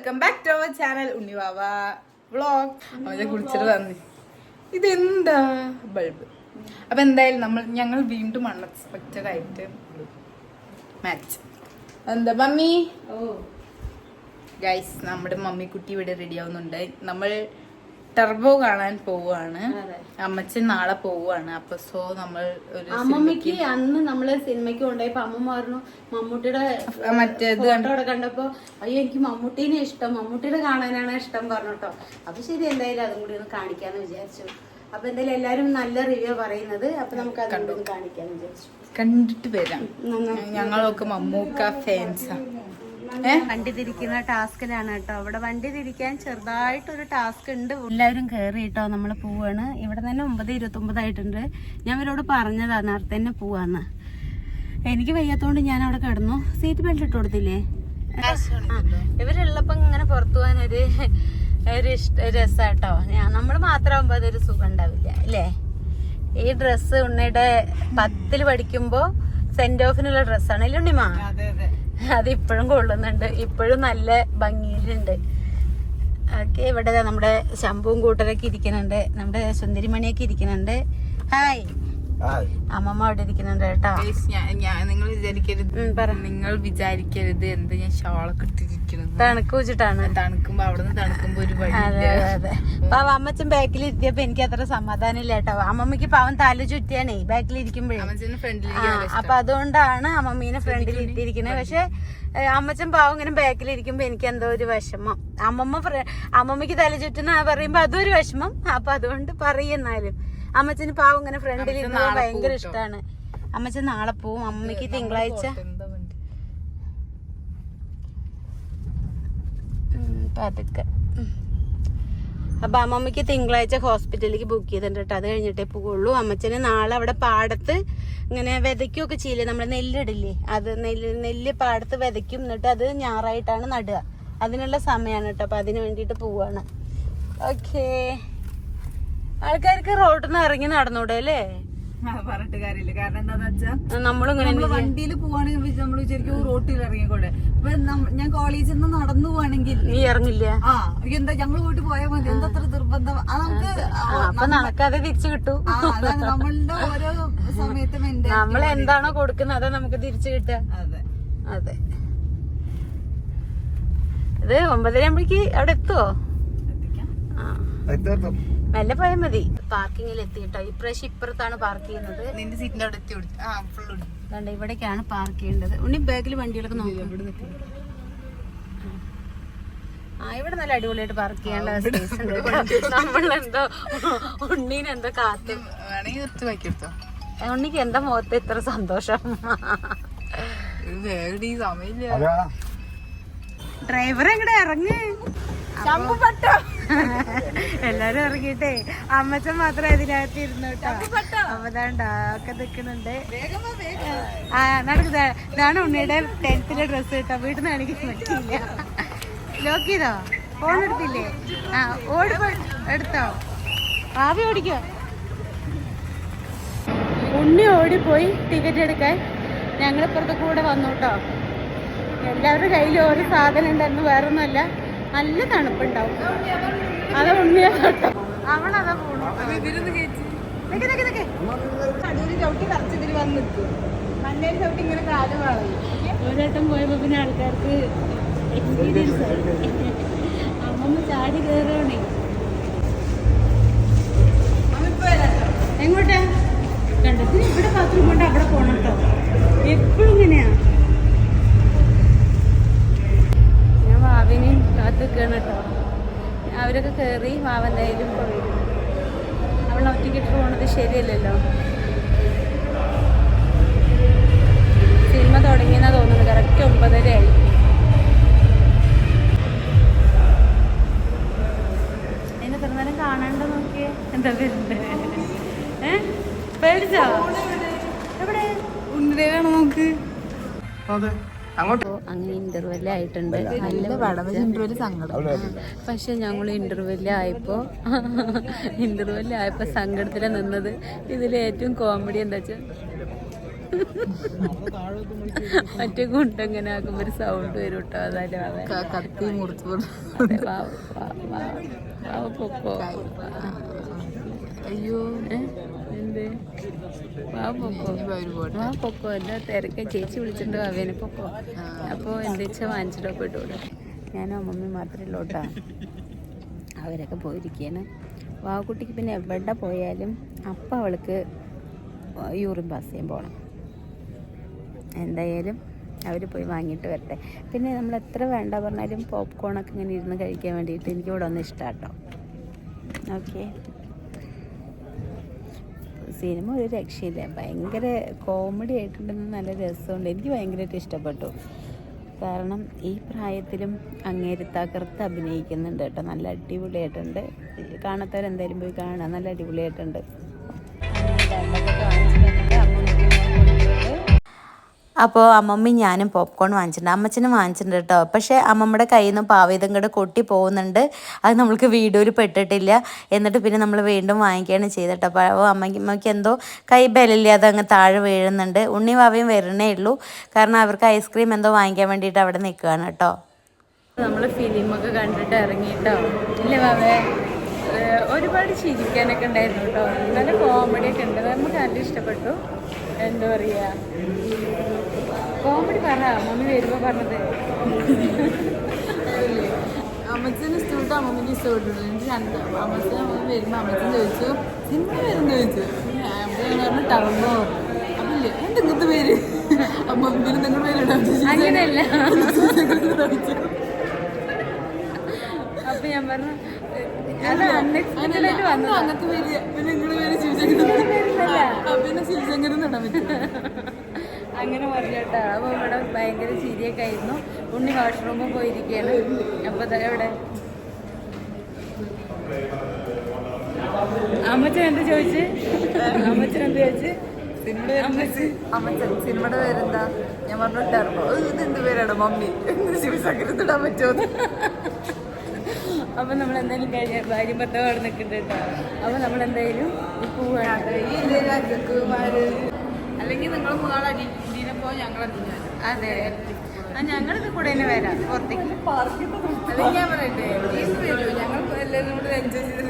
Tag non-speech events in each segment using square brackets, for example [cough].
Welcome back to our channel Unnivava vlog അവരെ കുളിച്ചിട്ട് തന്നെ ഇതെന്താ? ബൾബ്. അപ്പൊ എന്തായാലും നമ്മൾ ഞങ്ങൾ വീണ്ടും അൺഎക്സ്പെക്റ്റഡ് ആയിട്ട് മാച്ച് എന്താ മമ്മി? ഗൈസ് നമ്മുടെ മമ്മി കുട്ടി ഇവിടെ റെഡി ആവുന്നുണ്ട്. നമ്മൾ ടർബോ കാണാൻ പോവുകയാണ്. അമ്മച്ചൻ നാളെ പോവുകയാണ്. അപ്പൊ സോ നമ്മൾ ഒരു അമ്മമ്മക്ക് അന്ന് നമ്മൾ സിനിമയ്ക്ക് കൊണ്ടുപോയപ്പോ അമ്മ പറഞ്ഞു മമ്മൂട്ടിയുടെ മറ്റേത് കണ്ടോടെ കണ്ടപ്പോ അയ്യോ എനിക്ക് മമ്മൂട്ടീനെ ഇഷ്ടം. മമ്മൂട്ടിയുടെ കാണാനാണ് ഇഷ്ടം പറഞ്ഞോട്ടോ. അപ്പൊ ശരി എന്തായാലും അതും കൂടി ഒന്ന് കാണിക്കാന്ന് വിചാരിച്ചു. അപ്പൊ എന്തായാലും എല്ലാരും നല്ല റിവ്യൂ പറയുന്നത്. അപ്പൊ നമുക്ക് അതുകൊണ്ട് കാണിക്കാന്ന് വിചാരിച്ചു. കണ്ടിട്ട് വരാം. ഞങ്ങളൊക്കെ മമ്മൂക്ക ഫാൻസാ വണ്ടി തിരിക്കുന്ന ടാസ്കിലാണ് കേട്ടോ. അവിടെ വണ്ടി തിരിക്കാൻ ചെറുതായിട്ടൊരു ടാസ്ക് ഉണ്ട് എല്ലാവരും കയറി കേട്ടോ. നമ്മൾ പോവാണ്. ഇവിടെ തന്നെ ഒമ്പത് ഇരുപത്തൊമ്പതായിട്ടുണ്ട് ഞാൻ ഇവരോട് പറഞ്ഞതാ നേരത്തെ തന്നെ പോവാന്ന്. എനിക്ക് വയ്യാത്തോണ്ട് ഞാൻ അവിടെ കിടന്നു. സീറ്റ് ബെൽറ്റ് ഇട്ട് കൊടുത്തില്ലേ? ഇവരുള്ളപ്പോ ഇങ്ങനെ പുറത്തു പോകാനൊരു ഒരു ഇഷ്ട രസാട്ടോ. ഞാൻ നമ്മൾ മാത്രമാകുമ്പോ അതൊരു സുഖം ഉണ്ടാവില്ല അല്ലേ? ഈ ഡ്രസ്സ് ഉണ്ണിയുടെ പത്തിൽ പഠിക്കുമ്പോ സെന്റ് ഓഫിനുള്ള ഡ്രസ്സാണ്. അല്ലേ ഉണ്ണിമാ? അതെ അതെ അത് ഇപ്പോഴും കൊള്ളുന്നുണ്ട്. ഇപ്പോഴും നല്ല ഭംഗിയിലുണ്ട്. ഓക്കെ ഇവിടെ നമ്മുടെ ശംഭുവും കൂട്ടരൊക്കെ ഇരിക്കുന്നുണ്ട്. നമ്മുടെ സുന്ദരിമണിയൊക്കെ ഇരിക്കുന്നുണ്ട്. ഹായ് അമ്മമ്മ അവിടെ ഇരിക്കുന്നുണ്ട് കേട്ടോ. നിങ്ങൾ വിചാരിക്കരുത്. നിങ്ങൾ വിചാരിക്കരുത് എന്ത് ഞാൻ ഷോളൊക്കെ ഇട്ടിരിക്കുന്നത്. തണുക്ക് വെച്ചിട്ടാണ് തണുക്കുമ്പോ അവിടുന്ന് തണുക്കുമ്പോ ഒരു വഴി അതെ പാവ അമ്മച്ചൻ ബാക്കിൽ ഇരുത്തിയപ്പോ എനിക്ക് അത്ര സമാധാനം ഇല്ല കേട്ടോ. അമ്മമ്മക്ക് പാവം തല ചുറ്റിയാണേ ബാക്കിൽ ഇരിക്കുമ്പോഴേ. ഫ്രണ്ടിലേക്ക് അപ്പൊ അതുകൊണ്ടാണ് അമ്മമ്മീനെ ഫ്രണ്ടിൽ ഇട്ടിരിക്കുന്നത്. പക്ഷെ അമ്മച്ചൻ പാവം ഇങ്ങനെ ബാക്കിൽ ഇരിക്കുമ്പോ എനിക്ക് എന്തോ ഒരു വിഷമം. അമ്മമ്മ അമ്മമ്മക്ക് തല ചുറ്റുന്ന പറയുമ്പോ അതൊരു വിഷമം. അപ്പൊ അതുകൊണ്ട് പറയുന്നാലും അമ്മച്ചന് പാവം ഇങ്ങനെ ഫ്രണ്ടിൽ ഇരുന്നാൽ ഭയങ്കര ഇഷ്ടമാണ് അമ്മച്ചൻ നാളെ പോവും. അമ്മയ്ക്ക് തിങ്കളാഴ്ച. പതുക്കെ. അപ്പൊ അമ്മമ്മക്ക് തിങ്കളാഴ്ച ഹോസ്പിറ്റലിലേക്ക് ബുക്ക് ചെയ്തിട്ടുണ്ട് കേട്ടോ അത് കഴിഞ്ഞിട്ടേ പോകുള്ളൂ അമ്മച്ചന് നാളെ അവിടെ പാടത്ത് ഇങ്ങനെ വിതയ്ക്കുകയൊക്കെ ചെയ്യില്ലേ? നമ്മൾ നെല്ലിടില്ലേ? അത് നെല്ല് നെല്ല് പാടത്ത് വിതയ്ക്കും. എന്നിട്ട് അത് ഞായറായിട്ടാണ് നടുക. അതിനുള്ള സമയമാണ് കേട്ടോ അപ്പൊ അതിന് വേണ്ടിയിട്ട് പോവാണ്. ഓക്കേ ആൾക്കാർക്ക് റോഡിൽ നിന്ന് ഇറങ്ങി നടന്നൂടെ അല്ലേ? പറഞ്ഞിട്ട് കാര്യമില്ല. കാരണം എന്താന്ന് വെച്ചാൽ നമ്മളിങ്ങനെ നമ്മൾ വണ്ടിയിൽ പോവാണെങ്കിൽ നമ്മൾ വിചാരിക്കും റോട്ടിൽ ഇറങ്ങിക്കോട്ടെ. ഇപ്പൊ ഞാൻ കോളേജിൽ നിന്ന് നടന്നു പോവാണെങ്കിൽ നീ ഇറങ്ങില്ല? ആ എന്താ ഞങ്ങൾ പോയിട്ട് പോയാൽ മതി. എന്തത്ര നിർബന്ധം അത് നമുക്ക് അപ്പൊ നടക്കാതെ തിരിച്ചു കിട്ടും. നമ്മളുടെ ഓരോ സമയത്തും നമ്മൾ എന്താണോ കൊടുക്കുന്നത് അതെ നമുക്ക് തിരിച്ചു കിട്ട അതെ. അതെ. ഇത് ഒമ്പതര ആകുമ്പോഴേക്ക് അവിടെ ആ മെല്ലെ പോയാൽ മതി. പാർക്കിങ്ങിൽ എത്തിയിട്ടോ ഇപ്രാവശ്യം ഇപ്പുറത്താണ് പാർക്ക് ചെയ്യുന്നത്. നിന്റെ സീറ്റിന്റെ അവിടെ എത്തി കൊടുത്തു ആ ഫുള്ള് കണ്ട ഇവിടേക്കാണ് പാർക്ക് ചെയ്യേണ്ടത്. ഉണ്ണി ബാഗിൽ വണ്ടികളൊക്കെ നോക്കും. ആ ഇവിടെ നല്ല അടിപൊളിയായിട്ട് പാർക്ക് ചെയ്യാനുള്ള സ്പേസ് ഉണ്ട്. നമ്മളെന്തോ ഉണ്ണീനെന്തോ കാത്തു. വേണമെങ്കിൽ നിർത്തി ബാക്കി എടുത്തോ. ഉണ്ണിക്ക് എന്താ മുഖത്ത് ഇത്ര സന്തോഷം? ഡ്രൈവർ എങ്ങടെ ഈ സമയമില്ല. ഡ്രൈവർ എങ്ങടെ ഇറങ്ങ്. എല്ലാരും ഇറങ്ങിട്ടേ അമ്മച്ചൻ മാത്രം അതിനകത്ത് ഇരുന്നോട്ടോ അമ്മതാണ്ട ഒക്കെ നിൽക്കുന്നുണ്ട് ആ നടക്ക് ദാ- ഇതാണ് ഉണ്ണിയുടെ ടെൻത്തിലെ ഡ്രസ്സ് കേട്ടോ. വീട്ടിൽ നിന്ന് എനിക്ക് പറ്റിയില്ല. ലോക്ക് ചെയ്തോ? ഫോൺ എടുത്തില്ലേ? ആ ഓടി എടുത്തോ? ആവി ഓടിക്കോ. ഉണ്ണി ഓടിപ്പോയി ടിക്കറ്റ് എടുക്കാൻ. ഞങ്ങൾ ഇപ്പുറത്തെ കൂടെ വന്നു കേട്ടോ. എല്ലാവരുടെ കയ്യിൽ ഓരോ സാധനം ഉണ്ടെന്ന് വേറൊന്നുമല്ല. നല്ല തണുപ്പുണ്ടാവും. അത് ഉണ്ണിയാ കേട്ടോ അവളതാ പോണു പോയപ്പോ പിന്നെ ആൾക്കാർക്ക് എക്സ്പീരിയൻസ് അമ്മമ്മ ചാടി കയറുകയാണേ എങ്ങോട്ടാ? കണ്ടത്തിന് ഇവിടെ ബാത്റൂം കൊണ്ട് അവിടെ പോണം കേട്ടോ. എപ്പോഴും ഇങ്ങനെയാ ഞാൻ വാവിനെയും നിൽക്കുകയാണ് കേട്ടോ. അവരൊക്കെ കയറി പോയിരുന്നു പോയി അവൾ ഒറ്റയ്ക്കിട്ട് പോണത് ശരിയല്ലല്ലോ. സിനിമ തുടങ്ങിയെന്നാ തോന്നുന്നത്. കറക്റ്റ് ഒമ്പതരയായി. എന്താ വരുന്നത് ഏ? പേടിച്ചോ? എവിടെ? ഉണ്ണിയാണ് നോക്ക്? അങ്ങോട്ട് ഇന്റർവെൽ ആയിട്ടുണ്ട്. പക്ഷെ ഞങ്ങൾ ഇന്റർവെൽ ആയപ്പോ ഇന്റർവെൽ ആയപ്പോ സങ്കടത്തിലാണ് നിന്നത്. ഇതിൽ ഏറ്റവും കോമഡി എന്താ വെച്ചാൽ മറ്റേ ഗുണ്ടങ്ങനെ ആക്കുമ്പോ ഒരു സൗണ്ട് വരും കേട്ടോ അതായത് കത്തി മുറിച്ചു അതെ, വാവ്, വാവ്, വാവ്. വാവ് പൊക്കോ. അയ്യോ? എന്ത്? വാവ് പൊക്കോ പോട്ടെ വാ പൊക്കോ എന്താ തിരക്കെ. ചേച്ചി വിളിച്ചിട്ടുണ്ട് അവനെ പൊക്കോ. അപ്പോൾ എന്താ വെച്ചാൽ വാങ്ങിച്ചിട്ടൊക്കെ ഇട്ടൂടെ? ഞാനും അമ്മമ്മി മാത്രമേ ഉള്ളൂട്ടാ അവരൊക്കെ പോയിരിക്കുകയാണ് വാവക്കുട്ടിക്ക് പിന്നെ എവിടെ പോയാലും അപ്പം അവൾക്ക് യൂറിൻ പാസ് ചെയ്യാൻ പോകണം എന്തായാലും അവർ പോയി വാങ്ങിയിട്ട് വരട്ടെ. പിന്നെ നമ്മൾ എത്ര വേണ്ട പറഞ്ഞാലും പോപ്കോണൊക്കെ ഇങ്ങനെ ഇരുന്ന് കഴിക്കാൻ വേണ്ടിയിട്ട് എനിക്ക് ഇവിടെ ഒന്ന് ഇഷ്ടമാട്ടോ ഓക്കെ സിനിമ ഒരു രക്ഷയില്ല. ഭയങ്കര കോമഡി ആയിട്ടുണ്ടെന്ന് നല്ല രസമുണ്ട്. എനിക്ക് ഭയങ്കരമായിട്ട് ഇഷ്ടപ്പെട്ടു. കാരണം ഈ പ്രായത്തിലും അങ്ങേര് അഭിനയിക്കുന്നുണ്ട് കേട്ടോ. നല്ല അടിപൊളിയായിട്ടുണ്ട്. കാണാത്തവരെന്തായാലും പോയി കാണാം. നല്ല അടിപൊളിയായിട്ടുണ്ട്. അപ്പോൾ അമ്മമ്മയും ഞാനും പോപ്കോൺ വാങ്ങിച്ചിട്ടുണ്ട്. അമ്മച്ചനും വാങ്ങിച്ചിട്ടുണ്ട് കേട്ടോ പക്ഷേ അമ്മമ്മയുടെ കയ്യിൽ നിന്ന് പാവേദം കൂടെ കൊട്ടി പോകുന്നുണ്ട്. അത് നമ്മൾക്ക് വീഡിയോയിൽ പെട്ടിട്ടില്ല. എന്നിട്ട് പിന്നെ നമ്മൾ വീണ്ടും വാങ്ങിക്കുകയാണ് ചെയ്തത് കേട്ടോ അപ്പോൾ അമ്മയ്ക്ക് എന്തോ കൈ ബലമില്ലാതെ അങ്ങ് താഴെ വീഴുന്നുണ്ട്. ഉണ്ണി വാവയും വരണേ ഉള്ളൂ. കാരണം അവർക്ക് ഐസ്ക്രീം എന്തോ വാങ്ങിക്കാൻ വേണ്ടിയിട്ട് അവിടെ നിൽക്കുകയാണ് കേട്ടോ നമ്മൾ ഫിലിമൊക്കെ കണ്ടിട്ട് ഇറങ്ങിയിട്ടോ. ഇല്ല വാവേ? ഒരുപാട് ചിരിക്കാനൊക്കെ ഉണ്ടായിരുന്നു കേട്ടോ നല്ല കോമഡിയൊക്കെ ഉണ്ട്. നമുക്ക് നല്ല ഇഷ്ടപ്പെട്ടു. എന്താ പറയുക കോമഡി പറ മമ്മി വരുമ്പോ പറഞ്ഞത്. അമ്മച്ചന് ഇഷ്ടപ്പെട്ടു അമ്മമ്മക്ക് ഇഷ്ടപ്പെട്ടു എനിക്ക് രണ്ട് അമ്മച്ചൻ അമ്മ വരുമ്പോ അമ്മച്ചൻ ചോദിച്ചു സിനിമ വരുന്ന? ചോദിച്ചു. പറഞ്ഞു ടർബോ അപ്പില്ലേ എന്റെ ഇങ്ങനത്തെ പേര്. അമ്മമ്മിന് നിങ്ങളുടെ പേരിടാം അങ്ങനെയല്ല. അപ്പൊ ഞാൻ പറഞ്ഞു അങ്ങനത്തെ പേര് പിന്നെ നിങ്ങളുടെ പേര് ശിവശങ്കരൻ. പിന്നെ ശിവശങ്കരൻ നടാൻ പറ്റും അങ്ങനെ പറഞ്ഞു കേട്ടോ. അപ്പോൾ ഇവിടെ ഭയങ്കര ചിരിയൊക്കെ ആയിരുന്നു. ഉണ്ണി വാഷ്റൂമിൽ പോയിരിക്കുകയാണ്. അപ്പോൾ തന്നെ എവിടെ അമ്മച്ചൻ എന്ത് ചോദിച്ച്? അമ്മച്ചൻ എന്ത് ചോദിച്ച്? അമ്മച്ചൻ. സിനിമയുടെ പേരെന്താ? ഞാൻ പറഞ്ഞു ടർബോ. ഇത് എന്ത് പേരാണ് മമ്മി? ശിവസാഗരത്തിടാൻ തൊടാൻ പറ്റുമോ അപ്പൊ നമ്മൾ എന്തായാലും കഴിഞ്ഞ ഭാര്യ ഭർത്താവ് അവിടെ നിൽക്കുന്നുണ്ട് അപ്പൊ നമ്മൾ എന്തായാലും പോവാണ്. അല്ലെങ്കിൽ നിങ്ങൾ ഞങ്ങൾ അതെ. ഞങ്ങളിത് കൂടെ തന്നെ വരാം. പുറത്തേക്ക്. അല്ലെങ്കിൽ ഞാൻ പറയട്ടെ വരൂ. ഞങ്ങൾ എല്ലാവരും കൂടെ എൻജോയ് ചെയ്ത്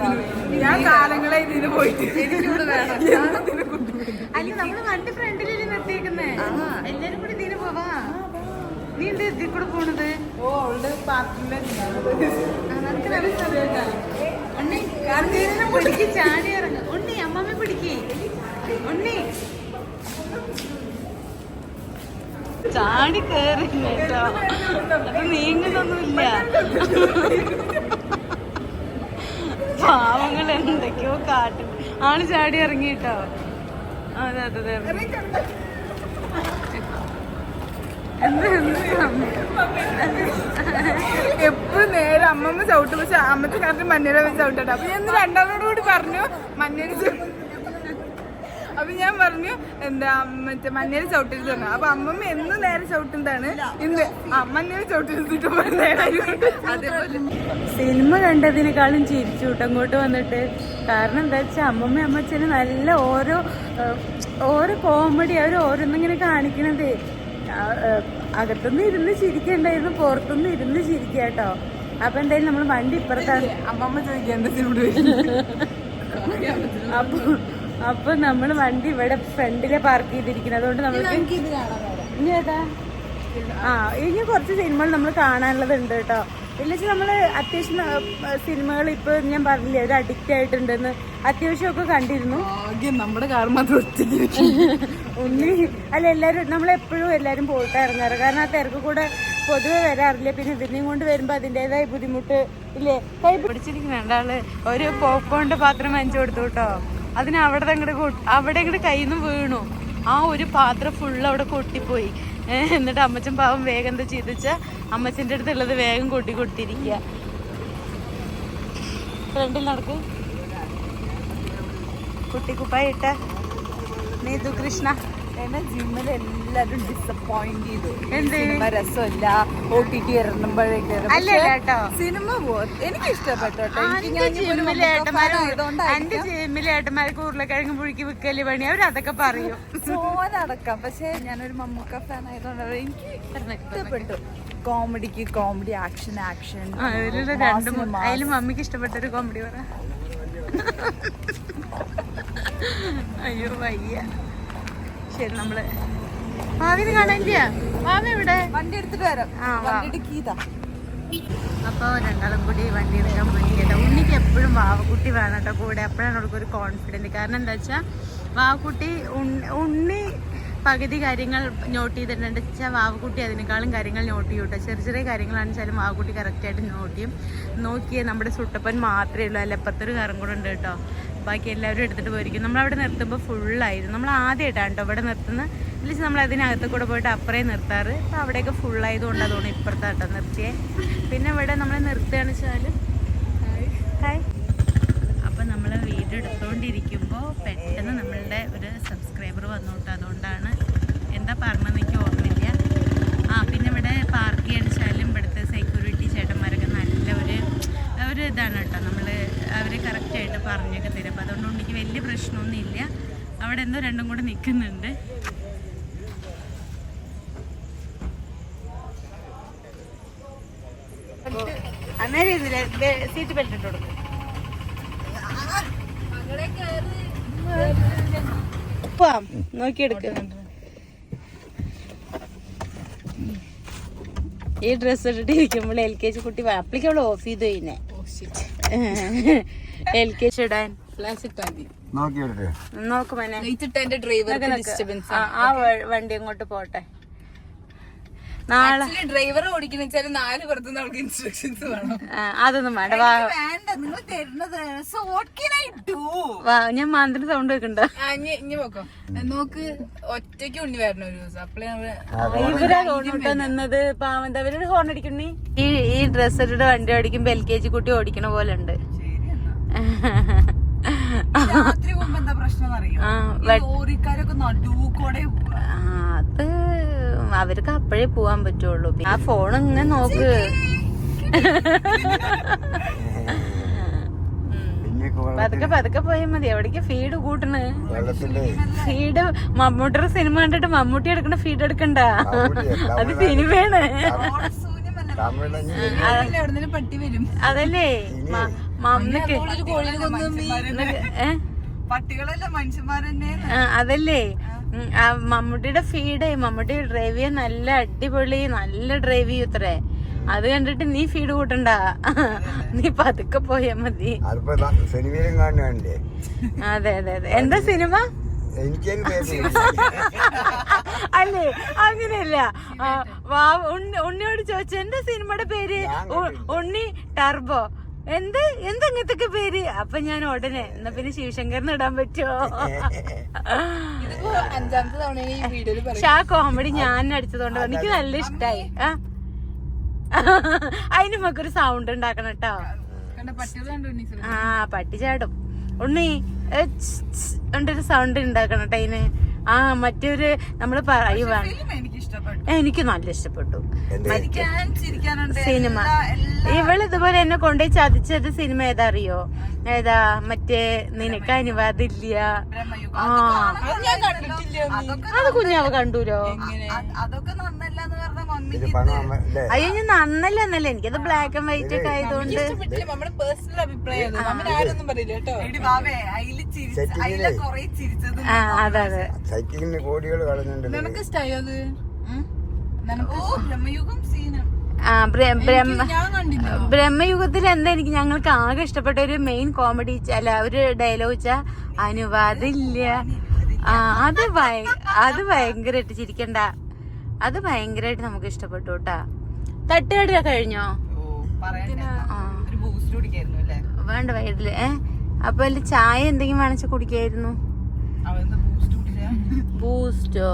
ഞാൻ കാലങ്ങളെ ഇതിന് പോയിട്ട്. എനിക്കിവിടെ വേണം. [laughs] അല്ല നമ്മൾ വണ്ടി ഫ്രണ്ടിലല്ലേ നിർത്തിയേക്കുന്നേ? എല്ലാരും കൂടി ഇതിന് പോവാ. നീ എന്താ ഇതിൽ കൂടെ പോണത്? നിനക്ക് നല്ല സമയത്താ. ഉണ്ണി കാർത്തികനെ പിടിക്ക് ചാടി ഇറങ്ങ ഉണ്ണി അമ്മമ്മ പിടിക്ക് ഉണ്ണി ചാടി അത് നീങ്ങുന്നൊന്നുമില്ല. പാവങ്ങൾ എന്തൊക്കെയോ കാട്ടും. ആൾ ചാടി ഇറങ്ങി കേട്ടോ അതെ അതെ അതെ. എപ്പോഴും നേരെ അമ്മമ്മ ചവിട്ടും പക്ഷെ അമ്മത്തെ കറക്റ്റ് മഞ്ഞയുടെ വെച്ച് ചവിട്ടട്ടെ. അപ്പൊ ഞാൻ രണ്ടാളോട് കൂടി പറഞ്ഞു ചവിട്ട് അപ്പൊ ഞാൻ പറഞ്ഞു എന്താ മറ്റേ മഞ്ഞയിൽ ചവിട്ടരുത് പറഞ്ഞു. അപ്പൊ അമ്മമ്മ എന്ന് നേരെ ചവിട്ടുന്നതാണ്. ഇന്ന് ആ ചവിട്ടരുതിട്ട് അതേപോലെ. സിനിമ കണ്ടതിനേക്കാളും ചിരിച്ചു അങ്ങോട്ട് വന്നിട്ട്. കാരണം എന്താ വെച്ചാൽ അമ്മമ്മ അമ്മച്ചന് നല്ല ഓരോ ഓരോ കോമഡി അവർ ഓരോന്നിങ്ങനെ കാണിക്കണത്. അകത്തുനിന്ന് ഇരുന്ന് ചിരിക്കണ്ടായിരുന്നു പുറത്തുനിന്ന് ഇരുന്ന് ചിരിക്കുക കേട്ടോ. അപ്പൊ എന്തായാലും നമ്മൾ വണ്ടി ഇപ്പുറത്താണ്. അമ്മമ്മ ചോദിക്കുക എന്താ അപ്പൊ അപ്പൊ നമ്മൾ വണ്ടി ഇവിടെ ഫ്രണ്ടിലെ പാർക്ക് ചെയ്തിരിക്കുന്നത് അതുകൊണ്ട് നമ്മൾക്ക് ഏതാ? ആ ഇനി കുറച്ച് സിനിമകൾ നമ്മൾ കാണാനുള്ളത് ഉണ്ട് കേട്ടോ. ഇല്ലെങ്കിൽ നമ്മൾ അത്യാവശ്യം സിനിമകൾ ഇപ്പൊ ഞാൻ പറഞ്ഞില്ലേ ഒരു അഡിക്റ്റ് ആയിട്ടുണ്ടെന്ന്. അത്യാവശ്യം ഒക്കെ കണ്ടിരുന്നു നമ്മുടെ [laughs] ഉണ്ണി അല്ല എല്ലാരും നമ്മളെപ്പോഴും എല്ലാരും പോയിട്ട് ഇറങ്ങാറ്. കാരണം ആ തിരക്ക് കൂടെ പൊതുവെ വരാറില്ല. പിന്നെ ഇതിനെയും കൊണ്ട് വരുമ്പോ അതിന്റെതായ ബുദ്ധിമുട്ട് ഇല്ലേ? കൈ പിടിച്ചിരിക്കുന്ന ഒരു പോപ്കോണിന്റെ പാത്രം വാങ്ങിച്ചു കൊടുത്തു കേട്ടോ. അതിന് അവിടെ അങ്ങോട്ട് അവിടെ അങ്ങോട്ട് കയ്യിൽ നിന്ന് വീണു. ആ ഒരു പാത്രം ഫുള്ള് അവിടെ കൊട്ടിപ്പോയി. എന്നിട്ട് അമ്മച്ചൻ പാവം വേഗം എന്താ ചെയ്തിച്ച? അമ്മച്ചന്റെ അടുത്തുള്ളത് വേഗം കൊട്ടി കൊട്ടിരിക്കുക ഫ്രണ്ടിൽ നടക്കും. കുട്ടി ഇട്ട. നീതു കൃഷ്ണ. എന്നെ ജിമ്മിൽ എല്ലാരും ഡിസപ്പോയിന്റ് ചെയ്തു. എന്ത്? സിനിമ രസമില്ല. ഒ ടി ടി ഇറങ്ങുമ്പോഴേക്ക് സിനിമ എനിക്ക് ഇഷ്ടപ്പെട്ടു ജിമ്മിലെ ഏട്ടന്മാർക്ക് ഉരുളക്കിഴങ്ങ് പുഴുക്കി വിൽക്കൽ പണി? അവർ അതൊക്കെ പറയും. സോനടക്കാം പക്ഷെ ഞാനൊരു മമ്മൂക്ക ഫാൻ ആയതുകൊണ്ട് എനിക്ക് ഇഷ്ടപ്പെട്ടു. കോമഡിക്ക് കോമഡി ആക്ഷൻ ആക്ഷൻ രണ്ടും അതിലും രണ്ട് അതിൽ മമ്മിക്ക് ഇഷ്ടപ്പെട്ട ഒരു കോമഡി പറ. അയ്യോ വയ്യ. ശരി നമ്മൾ ഭാവിന് കാണാനില്ല ഭാവി എവിടെ? വണ്ടി എടുത്തിട്ട് വരാം. ആ, വണ്ടി വണ്ടിയുടെ കീതാ. അപ്പൊ രണ്ടാളും കൂടി വണ്ടി എടുക്കാൻ പോയി കേട്ടോ ഉണ്ണിക്ക് എപ്പോഴും വാവക്കുട്ടി വേണം കേട്ടോ കൂടെ. അപ്പോഴാണ് അവൾക്ക് ഒരു കോൺഫിഡന്റ് കാരണം എന്താ വെച്ചാൽ വാവക്കുട്ടി ഉണ്ണി പകുതി കാര്യങ്ങൾ നോട്ട് ചെയ്തിട്ടുണ്ട്. വെച്ചാൽ വാവക്കുട്ടി അതിനേക്കാളും കാര്യങ്ങൾ നോട്ട് ചെയ്യും കേട്ടോ. ചെറിയ ചെറിയ കാര്യങ്ങളാണ് വെച്ചാലും വാവക്കുട്ടി കറക്റ്റായിട്ട് നോട്ട് ചെയ്യും. നോക്കിയേ നമ്മുടെ സുട്ടപ്പൻ മാത്രമേ ഉള്ളൂ. അല്ല? അപ്പത്തൊരു കാറും കൂടെ ഉണ്ട് കേട്ടോ. ബാക്കി എല്ലാവരും എടുത്തിട്ട് പോയിരിക്കും. നമ്മളവിടെ നിർത്തുമ്പോൾ ഫുള്ളായിരുന്നു നമ്മൾ ആദ്യമായിട്ടാണ് കേട്ടോ ഇവിടെ നിർത്തുന്നത്. വിളിച്ച് നമ്മൾ അതിനകത്ത് കൂടെ പോയിട്ട് അപ്പുറേ നിർത്താറ്. അപ്പോൾ അവിടെയൊക്കെ ഫുള്ളായതുകൊണ്ട് അതുകൊണ്ട് ഇപ്പുറത്താട്ടോ നിർത്തിയേ. പിന്നെ ഇവിടെ നമ്മൾ നിർത്തുകയാണെന്ന് വെച്ചാൽ ഹായ് അപ്പം നമ്മൾ വീട് എടുത്തുകൊണ്ടിരിക്കുമ്പോൾ പെട്ടെന്ന് നമ്മളുടെ ഒരു സബ്സ്ക്രൈബർ വന്നോട്ടോ അതുകൊണ്ടാണ് എന്താ പറഞ്ഞതെന്ന് എനിക്ക് ഓർമ്മയില്ല. ആ പിന്നെ ഇവിടെ പാർക്ക് ചെയ്യാന്ന് വെച്ചാലും ഇവിടുത്തെ സെക്യൂരിറ്റി ചേട്ടന്മാരൊക്കെ നല്ല ഒരു ഒരു ഇതാണ് കേട്ടോ. നമ്മൾ അവർ കറക്റ്റായിട്ട് പറഞ്ഞൊക്കെ തരും. അപ്പോൾ അതുകൊണ്ടുകൊണ്ട് എനിക്ക് വലിയ പ്രശ്നമൊന്നുമില്ല. അവിടെ എന്തോ രണ്ടും കൂടെ നിൽക്കുന്നുണ്ട് അന്നേരം ഇരുന്നില്ലേ സീറ്റ് ബെൽറ്റ് ഇട്ട് കൊടുക്കും. നോക്കിയെടുക്ക്. ഈ ഡ്രസ്സ് ഇട്ടിട്ട് ഇരിക്കുമ്പോൾ എൽ കെ ജി കുട്ടി അപ്പളിക്ക് അവൾ ഓഫ് ചെയ്തു കഴിഞ്ഞെ എൽ കെ ജി ഇടാൻ. ഫ്ലാഷ് ഇട്ടാ മതി. നോക്കിയെടുത്ത് നോക്ക് ലൈറ്റ് ഇട്ട എന്റെ ഡ്രൈവർ നോക്ക് നോക്ക്. ഡിസ്റ്റർബൻസ് ആ, ആ വണ്ടി അങ്ങോട്ട് പോട്ടെ. നാളെ ഡ്രൈവർ ഓടിക്കുന്ന വെച്ചാൽ നാല് പുറത്തുനിന്ന് അവൾക്ക് ഇൻസ്ട്രക്ഷൻസ് വേണം. അതൊന്നും വേണ്ട. വാ. വേണ്ട നിങ്ങൾ തരുന്നത്. So what can I do ഞാൻ മാന്തിന് സൗണ്ട് വെക്കണ്ട. നോക്കോ നോക്ക് ഒറ്റയ്ക്ക് ഉണ്ണി വരണം ഒരു ദിവസം. അപ്പളേ നമ്മൾ ഇവരാ തോന്നിട്ട് നിന്നത് അവരൊരു ഹോൺ അടിക്കണി. ഈ ഈ ഡ്രസ് ഇട്ടിട്ട് വണ്ടി ഓടിക്കുമ്പോ എൽ കെ ജി കുട്ടി ഓടിക്കണ പോലെ ഉണ്ട്. [laughs] രാത്രി പോകുമ്പോ എന്താ പ്രശ്നം അറിയാം ലോറിക്കാരൊക്കെ നടുക്കൂടെ അത് അവർക്ക് അപ്പോഴേ പോവാൻ പറ്റുള്ളൂ. ആ ഫോൺ ഇങ്ങനെ നോക്ക്. പതുക്കെ പതുക്കെ പോയാൽ മതി. എവിടേക്ക് ഫീഡ് കൂട്ടണ്? ഫീഡ് മമ്മൂട്ടിയുടെ സിനിമ കണ്ടിട്ട് മമ്മൂട്ടി എടുക്കണ ഫീഡ് എടുക്കണ്ട. അത് സിനിമയാണ് അതല്ലേ? മമ്മക്ക് അതല്ലേ? മമ്മൂട്ടിയുടെ ഫീഡ് മമ്മൂട്ടി ഡ്രൈവ് ചെയ്യാൻ നല്ല അടിപൊളി നല്ല ഡ്രൈവ് ചെയ്യും ഇത്രേ. അത് കണ്ടിട്ട് നീ ഫീഡ് കൂട്ടണ്ട? [laughs] നീ പതുക്കെ പോയാ മതി. അതെ അതെ അതെ. എന്താ സിനിമ? [laughs] അല്ലേ? അങ്ങനെയല്ല. ഉണ്ണിയോട് ചോദിച്ചു എന്താ സിനിമയുടെ പേര്? ഉണ്ണി ടർബോ. എന്ത്? എന്ത് പേര്? അപ്പൊ ഞാൻ ഉടനെ എന്നാ പിന്നെ ശിവശങ്കറിന് ഇടാൻ പറ്റുമോ? പക്ഷെ ആ കോമഡി ഞാൻ അടിച്ചതുകൊണ്ട് എനിക്ക് നല്ല ഇഷ്ടായി. ആ. അതിന് നമുക്കൊരു സൗണ്ട് ഉണ്ടാക്കണം കേട്ടോ. ആ പട്ടി ചാടും. ഉണ്ണി ഉണ്ടൊരു സൗണ്ട് ഉണ്ടാക്കണം കേട്ടോ അതിന്. ആ മറ്റൊരു നമ്മൾ പറയുവാണ്. എനിക്ക് നല്ല ഇഷ്ടപ്പെട്ടു. സിനിമ. ഇവൾ ഇതുപോലെ എന്നെ കൊണ്ടുപോയി ചതിച്ചത് സിനിമ ഏതാ അറിയോ ഏതാ മറ്റേ നിനക്ക് അനുവാദില്ല ആ. അത് കുഞ്ഞാവ് കണ്ടൂലോ? അതൊക്കെ നന്നല്ലാന്ന് അയ്യോ ഞാൻ നന്നല്ല എന്നല്ല എനിക്കത് ബ്ലാക്ക് ആൻഡ് വൈറ്റ് ഒക്കെ ആയതുകൊണ്ട് നമ്മുടെ പേഴ്സണൽ അഭിപ്രായം ആരൊന്നും പറയില്ല കേട്ടോ. അതെ കോടികൾ നിനക്ക് ഇഷ്ടായോ അത്? ബ്രഹ്മയുഗം ബ്രഹ്മയുഗത്തിൽ എന്താ എനിക്ക് ഞങ്ങൾക്ക് ആകെ ഇഷ്ടപ്പെട്ട ഒരു മെയിൻ കോമഡി അല്ല ഒരു ഡയലോഗ് വെച്ചാ അനുവാദില്ല ആ അത് ഭയ- അത് ഭയങ്കരമായിട്ട് ചിരിക്കണ്ട. അത് ഭയങ്കരമായിട്ട് നമുക്ക് ഇഷ്ടപ്പെട്ടു കേട്ടാ തട്ടുകട കഴിഞ്ഞോ? ഓ പറയാൻ ഒരു ബൂസ്റ്റ് കുടിക്കായിരുന്നു അല്ലേ? വേണ്ട വൈകിട്ടില്ല. ഏ? അപ്പൊ അതിൽ ചായ എന്തെങ്കിലും വാങ്ങിച്ച് കുടിക്കായിരുന്നു? ബൂസ്റ്റ്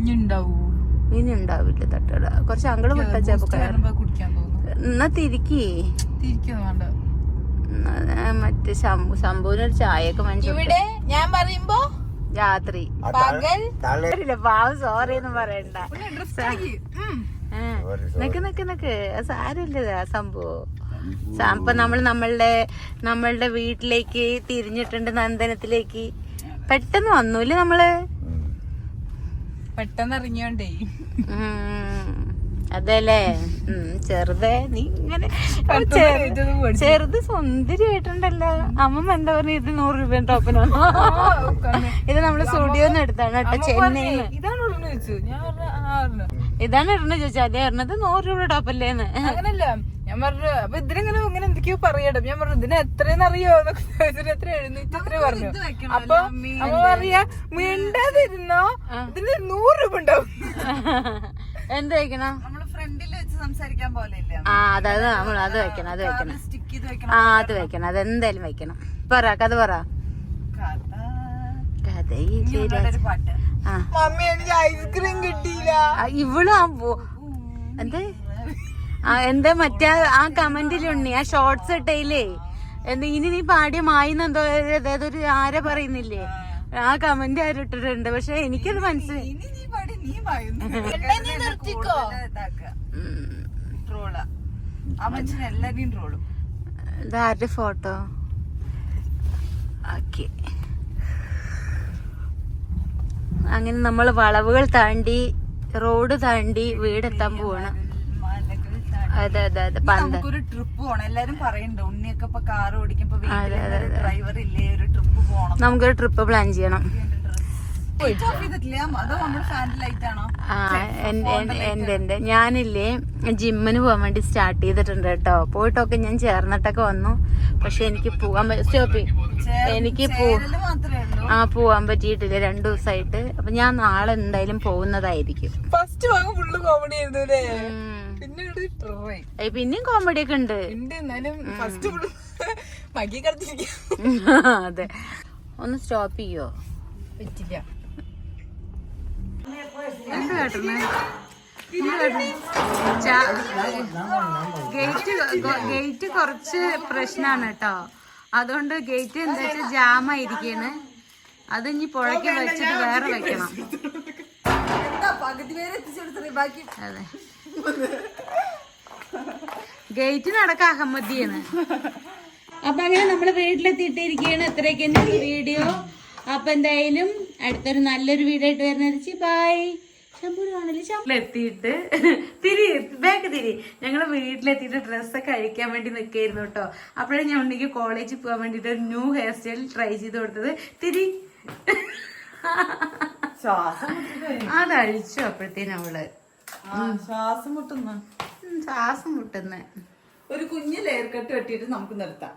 ഇനി ഉണ്ടാവൂ? ഇനി ഉണ്ടാവില്ല തട്ടുകട. കുറച്ച് അങ്കിൾ വിട്ടച്ചപ്പോ കുടിക്കാൻ തോന്നുന്നു. എന്നാ തിരിക്കേ. മറ്റേ ശംഭു ശംഭുവിനൊരു ചായയൊക്കെ മനസ്സിലായി ഇവിടെ ഞാൻ പറയുമ്പോ രാത്രി. പകൽ പാവം സോറി എന്ന് പറയണ്ട. നിക്ക് നിക്ക് നിക്ക്. സാരില്ല സാരമില്ല സംഭവം. സാമ്പ അപ്പൊ നമ്മൾ നമ്മളുടെ നമ്മളുടെ വീട്ടിലേക്ക് തിരിഞ്ഞിട്ടുണ്ട് നന്ദനത്തിലേക്ക്. പെട്ടെന്ന് വന്നൂല്ലേ നമ്മൾ? പെട്ടെന്ന് ഇറങ്ങിയോണ്ടേ. അതല്ലേ? ചെറുതെ നീ ഇങ്ങനെ ചെറുത് സുന്ദരി ആയിട്ടുണ്ടല്ലോ ചെറുത് സുന്ദരിയായിട്ടുണ്ടല്ലോ. അമ്മ എന്താ പറഞ്ഞ ഇത് നൂറ് രൂപ ടോപ്പിനാണ് ഇത് നമ്മൾ സ്റ്റുഡിയോന്ന് എടുത്താണ് കേട്ടോ ചെന്നൈ ഇതാണ് ഇടണ ചോദിച്ചാ. അതേ പറഞ്ഞത് നൂറ് രൂപ ടോപ്പല്ലേന്ന്. അങ്ങനല്ല. ഞാൻ പറഞ്ഞു അപ്പൊ ഇതിനെങ്ങനെ ഇങ്ങനെ എന്തൊക്കെയോ പറയണം. ഞാൻ പറഞ്ഞു ഇതിനെ എത്രയെന്ന് അറിയോ ഇതിന് എത്ര എഴുന്നൂറ്റി എത്ര പറഞ്ഞു. അപ്പൊ അമ്മ പറയാ മിണ്ടാതിരുന്നോ ഇതിന് നൂറ് രൂപ ഉണ്ടാവും. [laughs] എന്ത് വെക്കണം നമ്മൾ ഫ്രണ്ടിൽ വെച്ച് സംസാരിക്കാൻ പോലെ ഇല്ല ആ അതായത് നമ്മൾ അത് വെക്കണം അത് വെക്കണം. സ്റ്റിക്ക് ചെയ്ത് വെക്കണം ആ അത് വെക്കണം. അത് എന്തായാലും വെക്കണം. പറ കഥ പറ. ഐസ്ക്രീം കിട്ടിയില്ല. ഇവൾ എന്ത്? ആ എന്താ മറ്റേ ആ- ആ കമന്റിലുണ്ണി ആ ഷോർട്സ് ഇട്ടയില്ലേ? എന്താ ഇനി നീ പാടിയ മായിന്നെന്തോ അതായത് ഒരു ആരെ പറയുന്നില്ലേ? ആ. കമന്റ് ആരും ഇട്ടിട്ടുണ്ട്? പക്ഷെ എനിക്കത് മനസ്സിലായി ഇനി നീ പാടി നീ പായുന്നു ട്രോള ആ മനുഷ്യൻ എല്ലാരെയും ട്രോളും ഇതാരുടെ ഫോട്ടോ ഓക്കെ. അങ്ങനെ നമ്മൾ വളവുകൾ താണ്ടി റോഡ് താണ്ടി വീടെത്താൻ പോവാണ്. അതെ അതെ അതെ ഒരു നമുക്കൊരു ട്രിപ്പ് പോണം. എല്ലാരും പറയുന്നുണ്ട് ഉണ്ണിയൊക്കെ ഇപ്പൊ കാർ ഓടിക്കുമ്പോ. ഡ്രൈവർ ഇല്ലേ ഒരു ട്രിപ്പ് പോണം. നമുക്കൊരു ട്രിപ്പ് പ്ലാൻ ചെയ്യണം. എന്റെ എന്റെ. ഞാനില്ലേ ജിമ്മിന് പോകാൻ വേണ്ടി സ്റ്റാർട്ട് ചെയ്തിട്ടുണ്ട് കേട്ടോ പോയിട്ടൊക്കെ ഞാൻ ചേർന്നിട്ടൊക്കെ വന്നു. പക്ഷെ എനിക്ക് പോകാൻ സ്റ്റോപ്പി എനിക്ക് പോ മാത്രമേ ഉള്ളൂ. ആ പോവാൻ പറ്റിയിട്ടില്ല. രണ്ടു ദിവസമായിട്ട് അപ്പൊ ഞാൻ നാളെ എന്തായാലും പോകുന്നതായിരിക്കും. ഫസ്റ്റ് വാങ്ങ ഫുള്ള് കോമഡി ആയിരുന്നു പിന്നെയും കോമഡി ഒക്കെ ഉണ്ട്. [laughs] അതെ. ഒന്ന് സ്റ്റോപ്പ് ചെയ്യോ? പറ്റില്ല. എന്ത് ഗേറ്റ് ഗേറ്റ് കുറച്ച് പ്രശ്നമാണ് കേട്ടോ അതുകൊണ്ട് ഗേറ്റ് എന്താ വെച്ചാൽ ജാം ആയിരിക്കാണ് അത് ഇനി പുഴയ്ക്ക് വെച്ചിട്ട് വേറെ വെക്കണം. അതെ. ഗേറ്റ് നടക്ക അഹമ്മദിയാണ് അപ്പൊ അങ്ങനെ നമ്മൾ വീട്ടിലെത്തിയിട്ടിരിക്കുകയാണ് ഇത്രയൊക്കെ വീഡിയോ. അപ്പൊ എന്തായാലും അടുത്തൊരു നല്ലൊരു വീഡിയോ ആയിട്ട് വരുന്ന ബൈ. എത്തിയിട്ട് തിരി ബാക്ക് തിരി. ഞങ്ങൾ വീട്ടിലെത്തിയിട്ട് ഡ്രസ്സൊക്കെ അഴിക്കാൻ വേണ്ടി നിൽക്കായിരുന്നു കേട്ടോ. അപ്പോഴേ ഞാൻ ഉണ്ടെങ്കിൽ കോളേജിൽ പോകാൻ വേണ്ടിട്ട് ഒരു ന്യൂ ഹെയർ സ്റ്റൈൽ ട്രൈ ചെയ്ത് കൊടുത്തത് തിരി. ശ്വാസം അത് അഴിച്ചു അപ്പോഴത്തേനും അവൾ. ശ്വാസം മുട്ടുന്ന. ശ്വാസം മുട്ടുന്നേ. ഒരു കുഞ്ഞ് ലെയർ കട്ട് വെട്ടിയിട്ട് നമുക്ക് നിർത്താം.